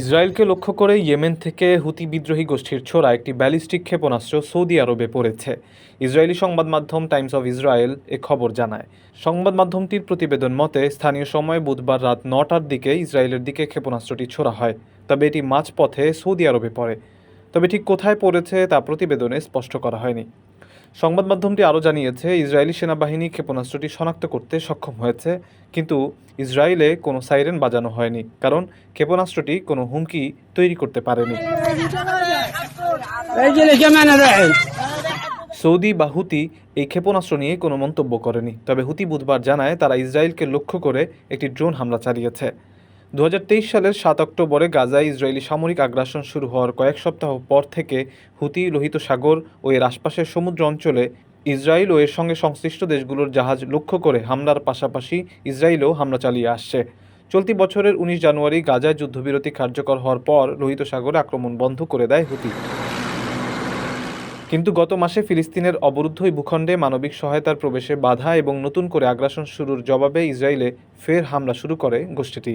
ইসরায়েলকে লক্ষ্য করে ইয়েমেন থেকে হুতি বিদ্রোহী গোষ্ঠীর ছোড়া একটি ব্যালিস্টিক ক্ষেপণাস্ত্র সৌদি আরবে পড়েছে। ইসরায়েলি সংবাদ মাধ্যম টাইমস অফ ইসরায়েল এ খবর জানায়। সংবাদ মাধ্যমটির প্রতিবেদন মতে, স্থানীয় সময় বুধবার রাত নটার দিকে ইসরায়েলের দিকে ক্ষেপণাস্ত্রটি ছোড়া হয়, তবে এটি মাঝপথে সৌদি আরবে পড়ে। তবে ঠিক কোথায় পড়েছে তা প্রতিবেদনে স্পষ্ট করা হয়নি। সংবাদ মাধ্যমটি আরও জানিয়েছে, ইসরায়েলি সেনাবাহিনী ক্ষেপণাস্ত্রটি শনাক্ত করতে সক্ষম হয়েছে, কিন্তু ইসরায়েলে কোনো সাইরেন বাজানো হয়নি, কারণ ক্ষেপণাস্ত্রটি কোনো হুমকি তৈরি করতে পারেনি। সৌদি বা হুতি এই ক্ষেপণাস্ত্র নিয়ে কোনো মন্তব্য করেনি, তবে হুতি বুধবার জানায় তারা ইসরায়েলকে লক্ষ্য করে একটি ড্রোন হামলা চালিয়েছে। দু হাজার তেইশ সালের সাত অক্টোবরে গাজায় ইসরায়েলি সামরিক আগ্রাসন শুরু হওয়ার কয়েক সপ্তাহ পর থেকে হুতি, লোহিত সাগর ও এর আশপাশের সমুদ্র অঞ্চলে ইসরায়েল ও এর সঙ্গে সংশ্লিষ্ট দেশগুলোর জাহাজ লক্ষ্য করে হামলার পাশাপাশি ইসরায়েলও হামলা চালিয়ে আসছে। চলতি বছরের উনিশ জানুয়ারি গাজায় যুদ্ধবিরতি কার্যকর হওয়ার পর লোহিত সাগরে আক্রমণ বন্ধ করে দেয় হুতি। কিন্তু গত মাসে ফিলিস্তিনের অবরুদ্ধ ভূখণ্ডে মানবিক সহায়তার প্রবেশে বাধা এবং নতুন করে আগ্রাসন শুরুর জবাবে ইসরায়েলে ফের হামলা শুরু করে গোষ্ঠীটি।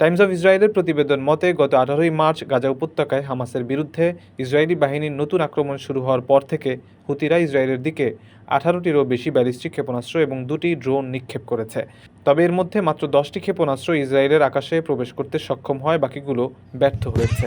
টাইমস অফ ইসরায়েলের প্রতিবেদন মতে, গত আঠারোই মার্চ গাজা উপত্যকায় হামাসের বিরুদ্ধে ইসরায়েলি বাহিনীর নতুন আক্রমণ শুরু হওয়ার পর থেকে হুতিরা ইসরায়েলের দিকে আঠারোটিরও বেশি ব্যালিস্টিক ক্ষেপণাস্ত্র এবং দুটি ড্রোন নিক্ষেপ করেছে। তবে এর মধ্যে মাত্র দশটি ক্ষেপণাস্ত্র ইসরায়েলের আকাশে প্রবেশ করতে সক্ষম হয়, বাকিগুলো ব্যর্থ হয়েছে।